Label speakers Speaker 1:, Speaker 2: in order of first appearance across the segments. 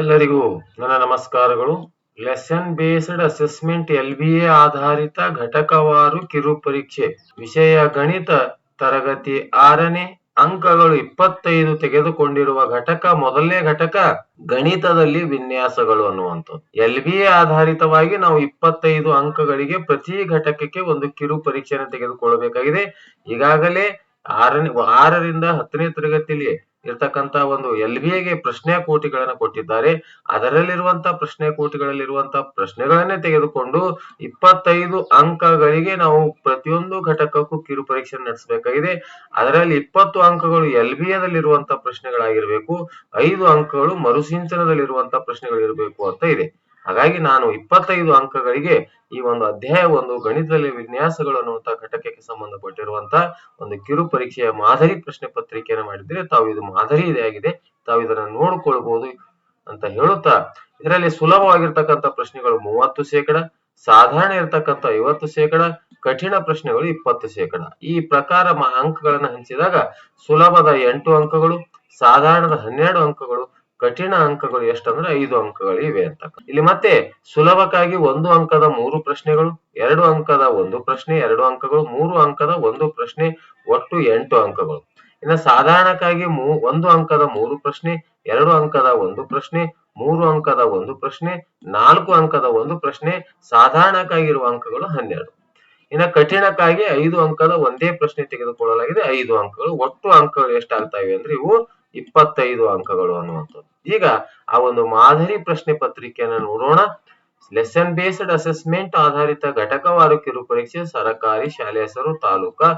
Speaker 1: ಎಲ್ಲರಿಗೂ ನನ್ನ ನಮಸ್ಕಾರಗಳು. Lesson based assessment L B A ಆಧಾರಿತ ಘಟಕವಾರು ಕಿರು ಪರೀಕ್ಷೆ. ವಿಷಯ ಗಣಿತ ತರಗತಿ ಆರನೇ ಅಂಕಗಳು ಇಪ್ಪತ್ತೈದು ತೆಗೆದುಕೊಂಡಿರುವ ಘಟಕ ಮೊದಲನೇ ಘಟಕ ಗಣಿತದಲ್ಲಿ ವಿನ್ಯಾಸಗಳು ಅನ್ನುವಂಥದ್ದು. ಎಲ್ ಬಿ ಎ ಆಧಾರಿತವಾಗಿ ನಾವು ಇಪ್ಪತ್ತೈದು ಅಂಕಗಳಿಗೆ ಪ್ರತಿ ಘಟಕಕ್ಕೆ ಒಂದು ಕಿರು ಪರೀಕ್ಷೆಯನ್ನು ತೆಗೆದುಕೊಳ್ಳಬೇಕಾಗಿದೆ. ಈಗಾಗಲೇ ಆರನೇ, ಆರರಿಂದ ಹತ್ತನೇ ತರಗತಿಯಲ್ಲಿ ಇರ್ತಕ್ಕಂತ ಒಂದು ಎಲ್ ಬಿ ಎಗೆ ಪ್ರಶ್ನೆ ಕೋಟಿಗಳನ್ನ ಕೊಟ್ಟಿದ್ದಾರೆ. ಅದರಲ್ಲಿರುವಂತ ಪ್ರಶ್ನೆ ಕೋಟಿಗಳಲ್ಲಿರುವಂತ ಪ್ರಶ್ನೆಗಳನ್ನೇ ತೆಗೆದುಕೊಂಡು ಇಪ್ಪತ್ತೈದು ಅಂಕಗಳಿಗೆ ನಾವು ಪ್ರತಿಯೊಂದು ಘಟಕಕ್ಕೂ ಕಿರು ಪರೀಕ್ಷೆ ನಡೆಸಬೇಕಾಗಿದೆ. ಅದರಲ್ಲಿ ಇಪ್ಪತ್ತು ಅಂಕಗಳು ಎಲ್ ಬಿ ಎದಲ್ಲಿರುವಂತ ಪ್ರಶ್ನೆಗಳಾಗಿರ್ಬೇಕು, ಐದು ಅಂಕಗಳು ಮರುಸಿಂಚನದಲ್ಲಿರುವಂತ ಪ್ರಶ್ನೆಗಳಿರಬೇಕು ಅಂತ ಇದೆ. ಹಾಗಾಗಿ ನಾನು ಇಪ್ಪತ್ತೈದು ಅಂಕಗಳಿಗೆ ಈ ಒಂದು ಅಧ್ಯಾಯ ಒಂದು ಗಣಿತದಲ್ಲಿ ವಿನ್ಯಾಸಗಳು ಅನ್ನುವಂತ ಘಟಕಕ್ಕೆ ಸಂಬಂಧಪಟ್ಟಿರುವಂತ ಒಂದು ಕಿರು ಪರೀಕ್ಷೆಯ ಮಾದರಿ ಪ್ರಶ್ನೆ ಪತ್ರಿಕೆಯನ್ನು ಮಾಡಿದ್ರೆ ತಾವು ಇದು ಮಾದರಿ ಇದಾಗಿದೆ ತಾವು ಇದನ್ನ ನೋಡ್ಕೊಳ್ಬಹುದು ಅಂತ ಹೇಳುತ್ತಾ ಇದರಲ್ಲಿ ಸುಲಭವಾಗಿರ್ತಕ್ಕಂತ ಪ್ರಶ್ನೆಗಳು ಮೂವತ್ತು ಶೇಕಡ, ಸಾಧಾರಣ ಇರತಕ್ಕಂತ ಐವತ್ತು ಶೇಕಡ, ಕಠಿಣ ಪ್ರಶ್ನೆಗಳು ಇಪ್ಪತ್ತು ಶೇಕಡ. ಈ ಪ್ರಕಾರ ಅಂಕಗಳನ್ನ ಹಂಚಿದಾಗ ಸುಲಭದ ಎಂಟು ಅಂಕಗಳು, ಸಾಧಾರಣದ ಹನ್ನೆರಡು ಅಂಕಗಳು ಕಠಿಣ ಅಂಕಗಳು ಎಷ್ಟಂದ್ರೆ ಐದು ಅಂಕಗಳು ಇವೆ ಅಂತ. ಇಲ್ಲಿ ಮತ್ತೆ ಸುಲಭಕ್ಕಾಗಿ ಒಂದು ಅಂಕದ ಮೂರು ಪ್ರಶ್ನೆಗಳು, ಎರಡು ಅಂಕದ ಒಂದು ಪ್ರಶ್ನೆ, ಎರಡು ಅಂಕಗಳು, ಮೂರು ಅಂಕದ ಒಂದು ಪ್ರಶ್ನೆ, ಒಟ್ಟು ಎಂಟು ಅಂಕಗಳು. ಇನ್ನು ಸಾಧಾರಣಕ್ಕಾಗಿ ಮೂ, ಒಂದು ಅಂಕದ ಮೂರು ಪ್ರಶ್ನೆ, ಎರಡು ಅಂಕದ ಒಂದು ಪ್ರಶ್ನೆ, ಮೂರು ಅಂಕದ ಒಂದು ಪ್ರಶ್ನೆ, ನಾಲ್ಕು ಅಂಕದ ಒಂದು ಪ್ರಶ್ನೆ, ಸಾಧಾರಣಕ್ಕಾಗಿರುವ ಅಂಕಗಳು ಹನ್ನೆರಡು. ಇನ್ನು ಕಠಿಣಕ್ಕಾಗಿ ಐದು ಅಂಕದ ಒಂದೇ ಪ್ರಶ್ನೆ ತೆಗೆದುಕೊಳ್ಳಲಾಗಿದೆ, ಐದು ಅಂಕಗಳು. ಒಟ್ಟು ಅಂಕಗಳು ಎಷ್ಟಾಗ್ತಾ ಇವೆ ಅಂದ್ರೆ ಇವು ಇಪ್ಪತ್ತೈದು ಅಂಕಗಳು ಅನ್ನುವಂಥದ್ದು. ಈಗ ಆ ಒಂದು ಮಾದರಿ ಪ್ರಶ್ನೆ ಪತ್ರಿಕೆಯನ್ನು ನೋಡೋಣ. ಲೆಸನ್ ಬೇಸ್ಡ್ ಅಸೆಸ್ಮೆಂಟ್ ಆಧಾರಿತ ಘಟಕವಾರು ಕಿರು ಪರೀಕ್ಷೆ ಸರಕಾರಿ ಶಾಲೆ ಹೆಸರು, ತಾಲೂಕಾ,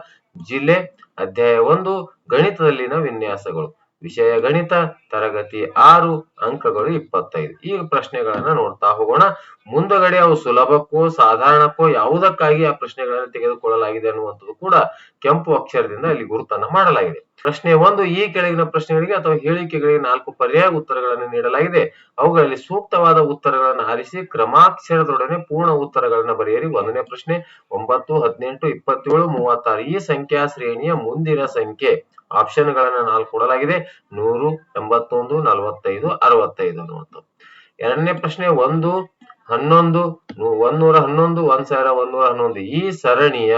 Speaker 1: ಜಿಲ್ಲೆ, ಅಧ್ಯಾಯ ಒಂದು, ಗಣಿತದಲ್ಲಿನ ವಿನ್ಯಾಸಗಳು. ವಿಷಯ ಗಣಿತ, ತರಗತಿ ಆರು, ಅಂಕಗಳು ಇಪ್ಪತ್ತೈದು. ಈ ಪ್ರಶ್ನೆಗಳನ್ನ ನೋಡ್ತಾ ಹೋಗೋಣ. ಮುಂದಗಡೆ ಅವು ಸುಲಭಕ್ಕೋ, ಸಾಧಾರಣಕ್ಕೂ, ಯಾವುದಕ್ಕಾಗಿ ಆ ಪ್ರಶ್ನೆಗಳನ್ನು ತೆಗೆದುಕೊಳ್ಳಲಾಗಿದೆ ಅನ್ನುವಂಥದ್ದು ಕೂಡ ಕೆಂಪು ಅಕ್ಷರದಿಂದ ಇಲ್ಲಿ ಗುರುತನ್ನ ಮಾಡಲಾಗಿದೆ. ಪ್ರಶ್ನೆ ಒಂದು, ಈ ಕೆಳಗಿನ ಪ್ರಶ್ನೆಗಳಿಗೆ ಅಥವಾ ಹೇಳಿಕೆಗಳಿಗೆ ನಾಲ್ಕು ಪರ್ಯಾಯ ಉತ್ತರಗಳನ್ನು ನೀಡಲಾಗಿದೆ. ಅವುಗಳಲ್ಲಿ ಸೂಕ್ತವಾದ ಉತ್ತರಗಳನ್ನು ಆರಿಸಿ, ಕ್ರಮಾಕ್ಷರದೊಡನೆ ಪೂರ್ಣ ಉತ್ತರಗಳನ್ನು ಬರೆಯಿರಿ. ಒಂದನೇ ಪ್ರಶ್ನೆ, ಒಂಬತ್ತು, ಹದಿನೆಂಟು, ಇಪ್ಪತ್ತೇಳು, ಮೂವತ್ತಾರು, ಈ ಸಂಖ್ಯಾ ಶ್ರೇಣಿಯ ಮುಂದಿನ ಸಂಖ್ಯೆ. ಆಪ್ಷನ್ ಗಳನ್ನ ನಾಲ್ಕು ಕೊಡಲಾಗಿದೆ. ನೂರು, ಎಂಬತ್ತೊಂದು, ನಲವತ್ತೈದು, ಅರವತ್ತೈದು ಅನ್ನುವಂಥದ್ದು ಎರಡನೇ ಪ್ರಶ್ನೆ, ಒಂದು, ಹನ್ನೊಂದು ಒಂದೂರ ಹನ್ನೊಂದು ಒಂದ್ ಸಾವಿರ ಒಂದೂರ ಹನ್ನೊಂದು. ಈ ಸರಣಿಯ,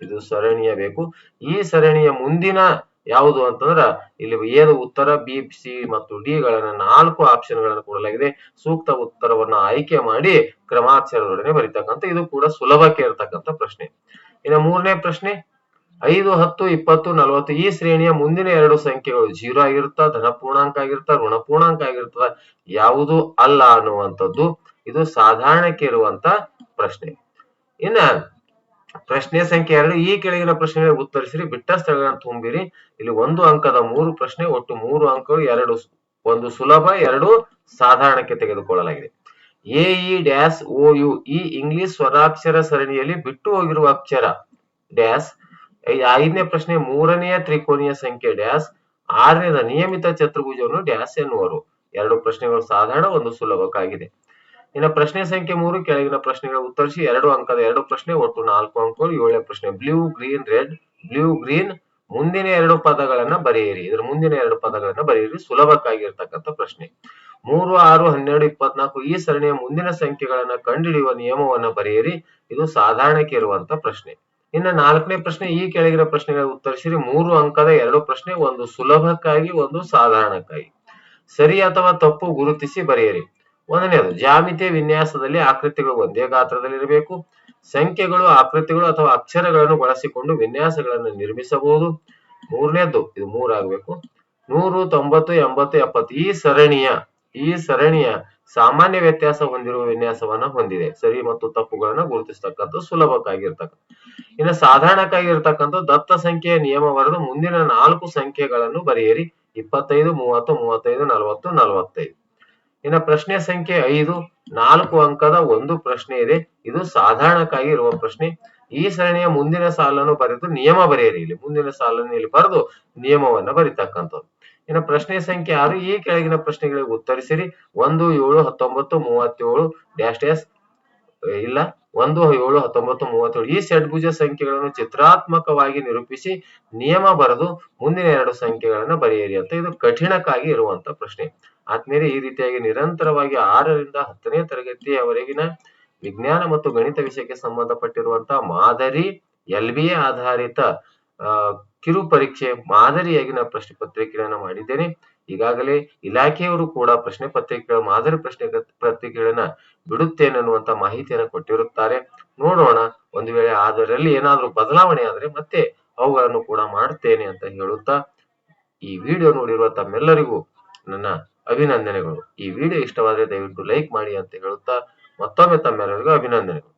Speaker 1: ಇದು ಸರಣಿಯ ಬೇಕು. ಈ ಸರಣಿಯ ಮುಂದಿನ ಯಾವುದು ಅಂತಂದ್ರ ಇಲ್ಲಿ ಏನು ಉತ್ತರ, ಬಿ, ಸಿ ಮತ್ತು ಡಿ ಗಳನ್ನ ನಾಲ್ಕು ಆಪ್ಷನ್ಗಳನ್ನು ಕೊಡಲಾಗಿದೆ. ಸೂಕ್ತ ಉತ್ತರವನ್ನ ಆಯ್ಕೆ ಮಾಡಿ ಕ್ರಮಾಚಾರದೊಡನೆ ಬರೀತಕ್ಕಂಥ, ಇದು ಕೂಡ ಸುಲಭಕ್ಕೆ ಇರತಕ್ಕಂತ ಪ್ರಶ್ನೆ. ಇನ್ನು ಮೂರನೇ ಪ್ರಶ್ನೆ, ಐದು, ಹತ್ತು, ಇಪ್ಪತ್ತು, ನಲವತ್ತು ಈ ಶ್ರೇಣಿಯ ಮುಂದಿನ ಎರಡು ಸಂಖ್ಯೆಗಳು ಜೀರೋ ಆಗಿರುತ್ತ, ಧನ ಪೂರ್ಣಾಂಕ ಆಗಿರುತ್ತಾ, ಋಣ ಆಗಿರ್ತದ ಯಾವುದು ಅಲ್ಲ ಅನ್ನುವಂಥದ್ದು ಇದು ಸಾಧಾರಣಕ್ಕೆ ಇರುವಂತ ಪ್ರಶ್ನೆ. ಇನ್ನ ಪ್ರಶ್ನೆ ಸಂಖ್ಯೆ ಎರಡು ಈ ಕೆಳಗಿನ ಪ್ರಶ್ನೆಗಳಿಗೆ ಉತ್ತರಿಸಿರಿ. ಬಿಟ್ಟ ಸ್ಥಳಗಳನ್ನು ತುಂಬಿರಿ. ಇಲ್ಲಿ ಒಂದು ಅಂಕದ ಮೂರು ಪ್ರಶ್ನೆ, ಒಟ್ಟು ಮೂರು ಅಂಕಗಳು, ಎರಡು ಒಂದು ಸುಲಭ, ಎರಡು ಸಾಧಾರಣಕ್ಕೆ ತೆಗೆದುಕೊಳ್ಳಲಾಗಿದೆ. A E dash O U, ಈ ಇಂಗ್ಲಿಷ್ ಸ್ವರಾಕ್ಷರ ಸರಣಿಯಲ್ಲಿ ಬಿಟ್ಟು ಹೋಗಿರುವ ಅಕ್ಷರ ಡ್ಯಾಶ್ ಐದನೇ ಪ್ರಶ್ನೆ ಮೂರನೆಯ ತ್ರಿಕೋನೀಯ ಸಂಖ್ಯೆ ಡ್ಯಾಶ್, ಆರನೇದ ನಿಯಮಿತ ಚತುರ್ಭುಜವನ್ನು ಡ್ಯಾಶ್ ಎನ್ನುವರು. ಎರಡು ಪ್ರಶ್ನೆಗಳು ಸಾಧಾರಣ, ಒಂದು ಸುಲಭಕ್ಕಾಗಿದೆ. ಇನ್ನು ಪ್ರಶ್ನೆ ಸಂಖ್ಯೆ ಮೂರು, ಕೆಳಗಿನ ಪ್ರಶ್ನೆಗಳ ಉತ್ತರಿಸಿ ಎರಡು ಅಂಕದ ಎರಡು ಪ್ರಶ್ನೆ, ಒಟ್ಟು ನಾಲ್ಕು ಅಂಕಗಳು, ಏಳನೇ ಪ್ರಶ್ನೆ blue green red blue green ಮುಂದಿನ ಎರಡು ಪದಗಳನ್ನ ಬರೆಯಿರಿ. ಇದ್ರ ಮುಂದಿನ ಎರಡು ಪದಗಳನ್ನ ಬರೆಯಿರಿ. ಸುಲಭಕ್ಕಾಗಿರ್ತಕ್ಕಂಥ ಪ್ರಶ್ನೆ. ಮೂರು, ಆರು, ಹನ್ನೆರಡು, ಇಪ್ಪತ್ನಾಲ್ಕು ಈ ಸರಣಿಯ ಮುಂದಿನ ಸಂಖ್ಯೆಗಳನ್ನ ಕಂಡುಹಿಡಿಯುವ ನಿಯಮವನ್ನ ಬರೆಯಿರಿ. ಇದು ಸಾಧಾರಣಕ್ಕೆ ಇರುವಂತ ಪ್ರಶ್ನೆ. ಇನ್ನು ನಾಲ್ಕನೇ ಪ್ರಶ್ನೆ ಈ ಕೆಳಗಿನ ಪ್ರಶ್ನೆಗಳ ಉತ್ತರಿಸಿರಿ. ಮೂರು ಅಂಕದ ಎರಡು ಪ್ರಶ್ನೆ ಒಂದು ಸುಲಭಕ್ಕಾಗಿ, ಒಂದು ಸಾಧಾರಣಕ್ಕಾಗಿ. ಸರಿ ಅಥವಾ ತಪ್ಪು ಗುರುತಿಸಿ ಬರೆಯಿರಿ. ಒಂದನೇದು ಜಾಮಿತಿಯ ವಿನ್ಯಾಸದಲ್ಲಿ ಆಕೃತಿಗಳು ಒಂದೇ ಗಾತ್ರದಲ್ಲಿರಬೇಕು. ಸಂಖ್ಯೆಗಳು, ಆಕೃತಿಗಳು ಅಥವಾ ಅಕ್ಷರಗಳನ್ನು ಬಳಸಿಕೊಂಡು ವಿನ್ಯಾಸಗಳನ್ನು ನಿರ್ಮಿಸಬಹುದು. ಮೂರನೇದ್ದು ಇದು ಮೂರಾಗಬೇಕು. ನೂರು, ತೊಂಬತ್ತು, ಎಂಬತ್ತು, ಎಪ್ಪತ್ತು, ಈ ಸರಣಿಯ ಈ ಸರಣಿಯ ಸಾಮಾನ್ಯ ವ್ಯತ್ಯಾಸ ಹೊಂದಿರುವ ವಿನ್ಯಾಸವನ್ನ ಹೊಂದಿದೆ. ಸರಿ ಮತ್ತು ತಪ್ಪುಗಳನ್ನ ಗುರುತಿಸ್ತಕ್ಕಂಥ ಸುಲಭಕ್ಕಾಗಿರ್ತಕ್ಕಂಥ ಇನ್ನು ಸಾಧಾರಣಕ್ಕಾಗಿರ್ತಕ್ಕಂಥ ದತ್ತ ಸಂಖ್ಯೆಯ ನಿಯಮ ಬರೆದು ಮುಂದಿನ ನಾಲ್ಕು ಸಂಖ್ಯೆಗಳನ್ನು ಬರೆಯಿರಿ. ಇಪ್ಪತ್ತೈದು, ಮೂವತ್ತು, ಮೂವತ್ತೈದು, ನಲವತ್ತು, ನಲವತ್ತೈದು. ಇನ್ನು ಪ್ರಶ್ನೆ ಸಂಖ್ಯೆ ಐದು, ನಾಲ್ಕು ಅಂಕದ ಒಂದು ಪ್ರಶ್ನೆ ಇದೆ. ಇದು ಸಾಧಾರಣಕ್ಕಾಗಿ ಇರುವ ಪ್ರಶ್ನೆ. ಈ ಸರಣಿಯ ಮುಂದಿನ ಸಾಲನ್ನು ಬರೆದು ನಿಯಮ ಬರೆಯಿರಿ. ಇಲ್ಲಿ ಮುಂದಿನ ಸಾಲನ್ನು ಇಲ್ಲಿ ಬರೆದು ನಿಯಮವನ್ನ ಬರೀತಕ್ಕಂಥದ್ದು ಇನ್ನು ಪ್ರಶ್ನೆ ಸಂಖ್ಯೆ ಆರು, ಈ ಕೆಳಗಿನ ಪ್ರಶ್ನೆಗಳಿಗೆ ಉತ್ತರಿಸಿರಿ. ಒಂದು, ಏಳು, ಹತ್ತೊಂಬತ್ತು, ಮೂವತ್ತೇಳು ಡ್ಯಾಶ್ ಡ್ಯಾಶ್ ಇಲ್ಲ. ಒಂದು, ಏಳು, ಹತ್ತೊಂಬತ್ತು, ಮೂವತ್ತೇಳು ಈ ಷಡ್ಭುಜ ಸಂಖ್ಯೆಗಳನ್ನು ಚಿತ್ರಾತ್ಮಕವಾಗಿ ನಿರೂಪಿಸಿ ನಿಯಮ ಬರೆದು ಮುಂದಿನ ಎರಡು ಸಂಖ್ಯೆಗಳನ್ನ ಬರೆಯಿರಿ ಅಂತ ಇದು ಕಠಿಣಕ್ಕಾಗಿ ಇರುವಂತ ಪ್ರಶ್ನೆ. ಆದ್ಮೇಲೆ ಈ ರೀತಿಯಾಗಿ ನಿರಂತರವಾಗಿ ಆರರಿಂದ ಹತ್ತನೇ ತರಗತಿಯವರೆಗಿನ ವಿಜ್ಞಾನ ಮತ್ತು ಗಣಿತ ವಿಷಯಕ್ಕೆ ಸಂಬಂಧಪಟ್ಟಿರುವಂತಹ ಮಾದರಿ ಎಲ್ ಬಿ ಎ ಆಧಾರಿತ ಕಿರು ಪರೀಕ್ಷೆ ಮಾದರಿಯಾಗಿ ನಾನು ಪ್ರಶ್ನೆ ಪತ್ರಿಕೆಗಳನ್ನು ಮಾಡಿದ್ದೇನೆ. ಈಗಾಗಲೇ ಇಲಾಖೆಯವರು ಕೂಡ ಪ್ರಶ್ನೆ ಪತ್ರಿಕೆಗಳ ಮಾದರಿ ಪ್ರಶ್ನೆ ಪತ್ರಿಕೆಗಳನ್ನ ಬಿಡುತ್ತೇನೆ ಅನ್ನುವಂತ ಮಾಹಿತಿಯನ್ನು ಕೊಟ್ಟಿರುತ್ತಾರೆ. ನೋಡೋಣ, ಒಂದು ವೇಳೆ ಅದರಲ್ಲಿ ಏನಾದ್ರೂ ಬದಲಾವಣೆ ಆದ್ರೆ ಮತ್ತೆ ಅವುಗಳನ್ನು ಕೂಡ ಮಾಡುತ್ತೇನೆ ಅಂತ ಹೇಳುತ್ತಾ ಈ ವಿಡಿಯೋ ನೋಡಿರುವ ತಮ್ಮೆಲ್ಲರಿಗೂ ನನ್ನ ಅಭಿನಂದನೆಗಳು. ಈ ವಿಡಿಯೋ ಇಷ್ಟವಾದರೆ ದಯವಿಟ್ಟು ಲೈಕ್ ಮಾಡಿ ಅಂತ ಹೇಳುತ್ತಾ ಮತ್ತೊಮ್ಮೆ ತಮ್ಮೆಲ್ಲರಿಗೂ ಅಭಿನಂದನೆಗಳು.